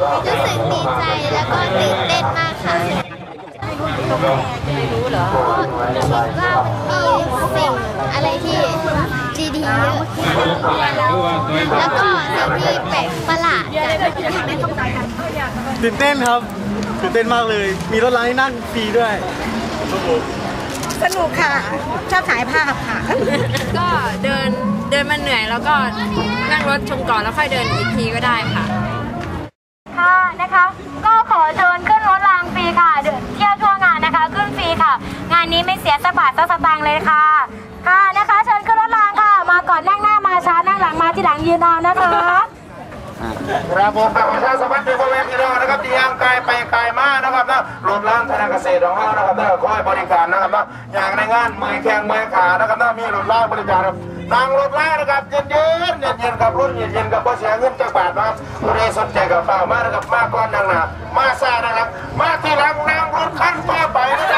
รู้สึกดีใจแล้วก็ตื่นเต้น ไม่รู้เหรอคิดว่ามีสิ่งอะไรที่ดีๆเยอะแล้วก็สิ่งที่แปลกประหลาดกันตื่นเต้นครับตื่นเต้นมากเลย มีรถรางให้นั่งฟรีด้วยครับผมสนุกค่ะ ชอบถ่ายภาพค่ะ ก็เดินเดินมาเหนื่อยแล้วก็นั่งรถชมก่อนแล้วค่อยเดินอีกทีก็ได้ค่ะ ค่ะนะคะ ก็ขอเชิญขึ้นรถรางฟรีค่ะเดิน นนี้ไม่เสียสักบาทสักสตางค์เลยค่ะ ค่ะนะคะเชิญขึ้นรถรางค่ะ มาก่อนนั่งหน้ามาช้านั่งหลังมาที่หลังยืนเอานะคะครับผมกับประชาสัมพันธ์เป็นบริเวณพี่น้องนะครับที่ย่างกายไปกายมานะครับนะรถล้างธนาเกษตรของเรานะครับนะคอยบริการนะครับนะอย่างในงานมือแข้งมือขานะครับนะมีรถล้างบริการครับนั่งรถล้างนะครับเย็นเย็นเย็นเย็นกับรุ่นเย็นเย็นกับพ่เสียเงินจากบาทนะครับผู้ใดสนใจกับเปล่ามานะครับมาก่อนดังหนามาซานะครับ มาที่หลังนั่งรถคันต่อไปนะครับ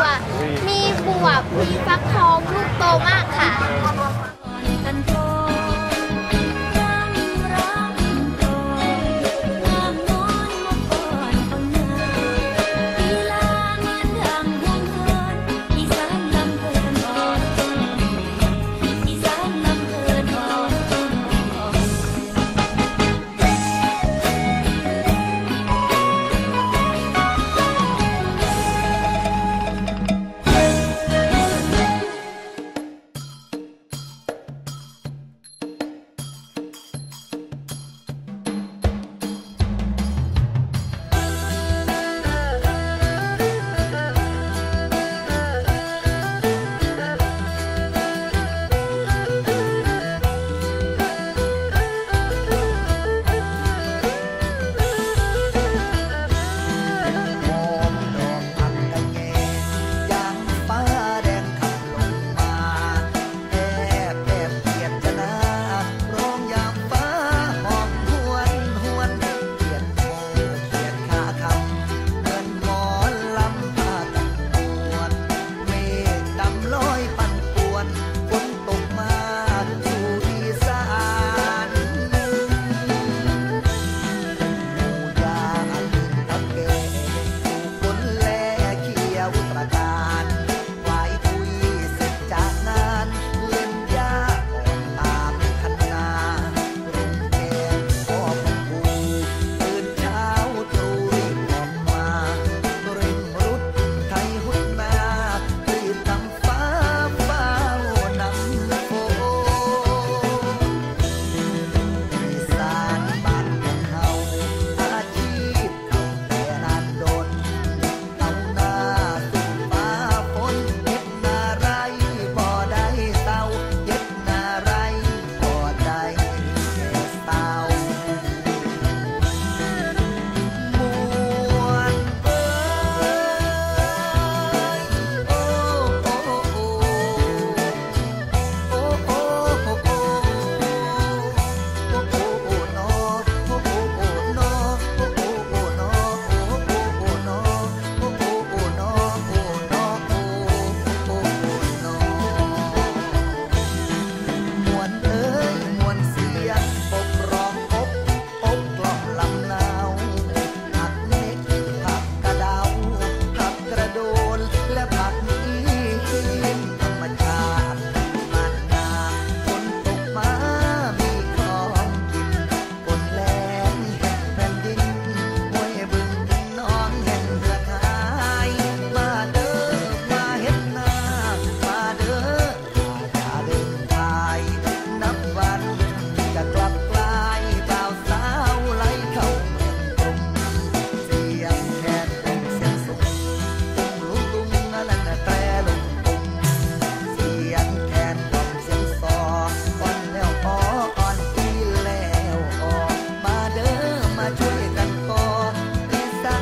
ว มีบวบมีฟักทองลูกโตมากค่ะ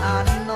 I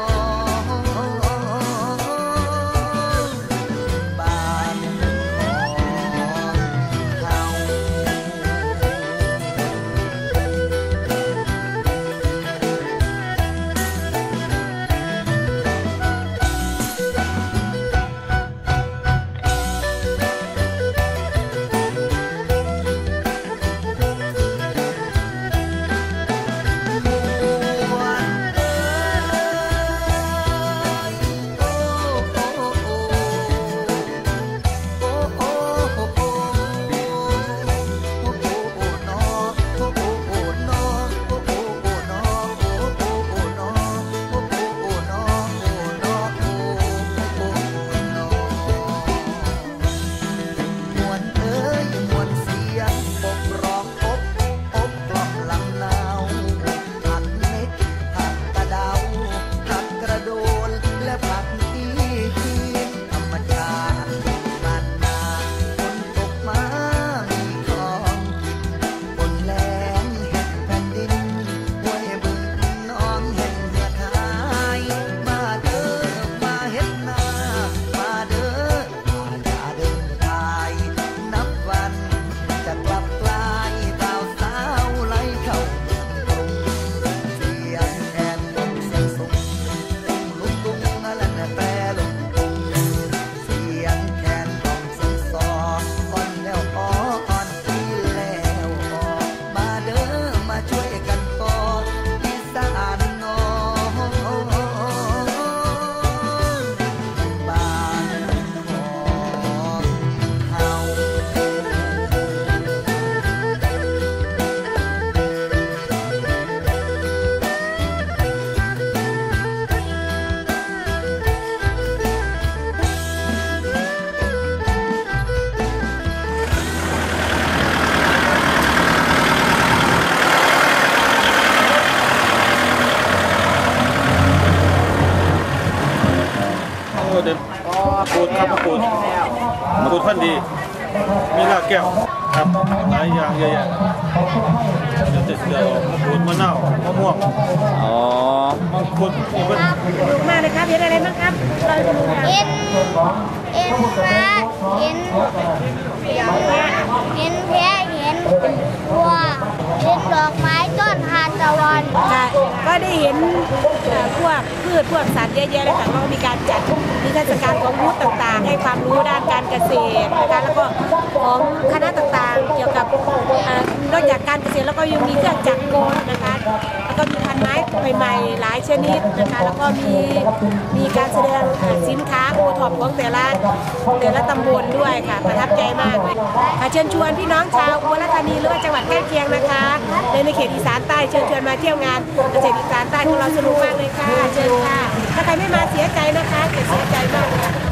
พันธุ์ดี มีรากแก้วครับหลายอย่างเยอะแยะเดี๋ยวจะเดี๋ยวปูดมะนาวมะม่วงอ๋อมังคุดนี่เป็นถูกมากเลยครับเห็นอะไรบ้างครับเราจะดูค่ะเอ็นเอ็นม้าเอ็นเสียงม้าเอ็นแพะ เห็นวัวเห็นดอกไม้ต้นทานตะวันค่ะก็ได้เห็นพวกพืชพวกสัตว์เยอะแยะเลยค่ะเรามีการจัดนิทรรศการของบูธต่างๆ ให้ความรู้ด้านการเกษตรนะคะแล้วก็ของคณะต่างๆ เกี่ยวกับนอกจากการเกษตรแล้วก็ยังมีเครื่องจักรกลนะคะ แล้วก็มีพันไม้ใหม่ๆหลายชนิดนะคะ แล้วก็มีมีการแสดงสินค้าโอท็อปของแต่ละแต่ละตำบลด้วยค่ะ ประทับใจมากเลยค่ะเชิญชวนพี่น้องชาวอุบลราชธานีหรือว่าจังหวัดใกล้เคียงนะคะในในเขตอีสานใต้เชิญชวนมาเที่ยวงานเกษตรอีสานใต้ของเราสนุกมากเลยค่ะเชิญค่ะถ้าใครไม่มาเสียใจนะคะจะเสียใจมากเลยค่ะ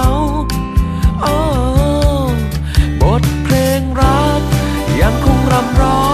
บทเพลงรักยังคงรำร้อง